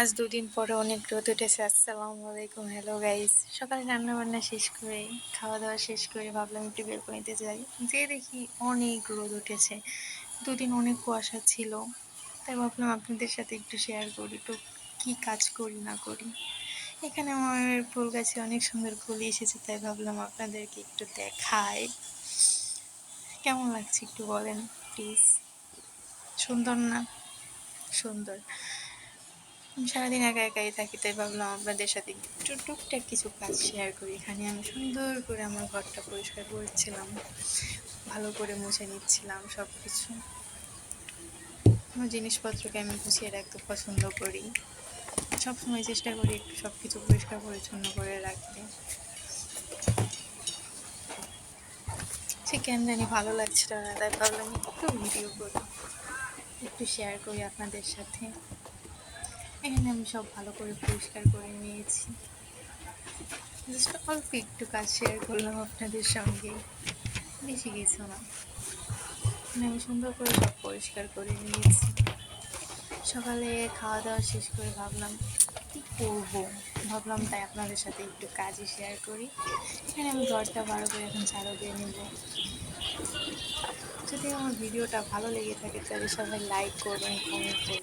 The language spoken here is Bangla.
আজ দুদিন পরে অনেক রোদ উঠেছে, আসসালামু আলাইকুম হ্যালো গাইস সকালে রান্না বান্না শেষ করে খাওয়া দাওয়া শেষ করে ভাবলাম একটু বের করে নিতে যাই। যে দেখি অনেক রোদ উঠেছে, দুদিন অনেক কুয়াশা ছিল। তাই ভাবলাম আপনাদের সাথে একটু শেয়ার করি একটু কী কাজ করি না করি। এখানে আমার ফুল গাছে অনেক সুন্দর ফুল এসেছে, তাই ভাবলাম আপনাদেরকে একটু দেখাই। কেমন লাগছে একটু বলেন প্লিজ সুন্দর না? সুন্দর। সারাদিন একা একাই থাকি, তাই ভাবলাম আপনাদের সাথে একটু টুকটাক কিছু কাজ শেয়ার করি। এখানে আমি সুন্দর করে আমার ঘরটা পরিষ্কার করছিলাম, ভালো করে মুছে নিচ্ছিলাম সব কিছু আমার জিনিসপত্রকে আমি গুছিয়ে রাখতে পছন্দ করি। সবসময় চেষ্টা করি একটু সব কিছু পরিষ্কার পরিচ্ছন্ন করে রাখতে। সে কেন জানি ভালো লাগছিল না, তাই ভাবলাম একটু ভিডিও করি, একটু শেয়ার করি আপনাদের সাথে। এখানে আমি সব ভালো করে পরিষ্কার করে নিয়েছি। জাস্ট অল্প একটু কাজ শেয়ার করলাম আপনাদের সঙ্গে। বেশি কিছু না। আমি সুন্দর করে সব পরিষ্কার করে নিয়েছি। সকালে খাওয়া দাওয়া শেষ করে ভাবলাম, কী করব? ভাবলাম তাই আপনাদের সাথে একটু কাজই শেয়ার করি। এখানে আমি ঘরটা ভালো করে এখন ঝাড়ু দিয়ে নেব। যদি আমার ভিডিওটা ভালো লেগে থাকে তাহলে সবাই লাইক করবেন কমেন্ট করবেন।